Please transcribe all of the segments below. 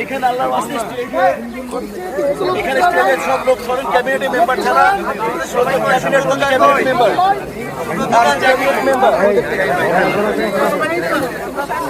এখানে আল্লাহর এখানে স্টেজের সব লোক ধরেন ক্যাবিনেট মেম্বার ছাড়া সবাই ক্যাবিনেট ক্যাবিনেট মেম্বার। তারা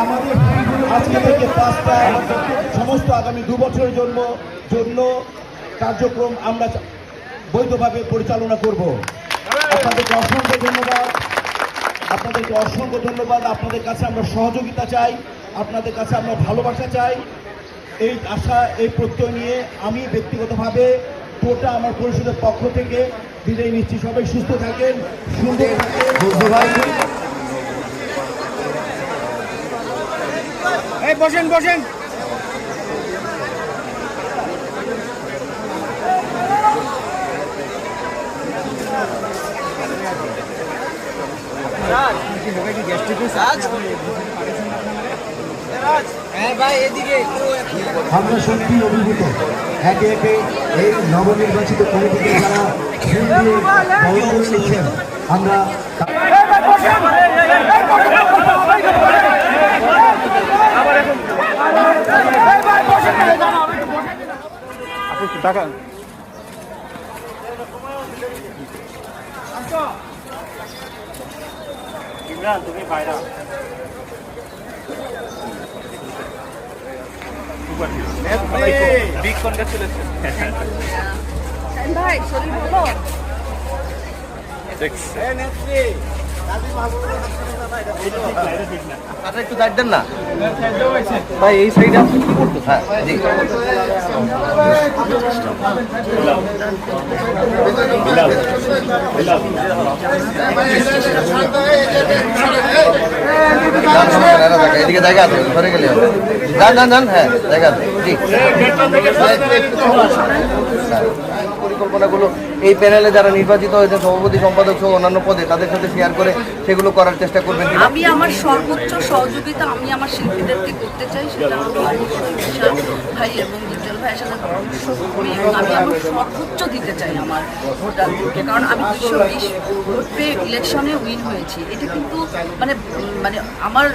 আমাদের আজকে থেকে পাঁচটায় সমস্ত আগামী দু বছরের জন্য জন্য কার্যক্রম আমরা বৈধভাবে পরিচালনা করব। আপনাদেরকে অসংখ্য ধন্যবাদ। আপনাদেরকে অসংখ্য ধন্যবাদ। আপনাদের কাছে আমরা সহযোগিতা চাই। আপনাদের কাছে আমরা ভালোবাসা চাই। এই আশা, এই প্রত্যয় নিয়ে আমি ব্যক্তিগতভাবে পুরোটা আমার পরিষদের পক্ষ থেকে বিদায় নিচ্ছি। সবাই সুস্থ থাকেন, সুন্দর থাকেন। বসেন বসেন। আমরা সত্যি অভিভূত। একে একে এই নবনির্বাচিত কমিটিকে যারা আমরা ইমরান তুমি বাইরা ভাই শরীর ভালো? আচ্ছা একটু দাঁড় দেন না। ভাই এই সাইডে আপনি কি করতো হ্যাঁ এদিকে জায়গা আছে সরে গেলে। যান যান যান হ্যাঁ জায়গা। পরিকল্পনাগুলো, এই প্যানেলে যারা নির্বাচিত হয়েছে সভাপতি, সম্পাদক সহ অন্যান্য পদে তাদের সাথে শেয়ার করে সেগুলো করার চেষ্টা করবেন আমি আমার সর্বোচ্চ সহযোগিতা আমি আমার শিল্পীদেরকে করতে চাই, সেটা ভাই এবং আমি আমার সর্বোচ্চ দিতে চাই আমার ভোটারদেরকে। কারণ আমি দুশো বিশ ভোট পেয়ে ইলেকশনে উইন হয়েছি। এটা কিন্তু মানে মানে আমার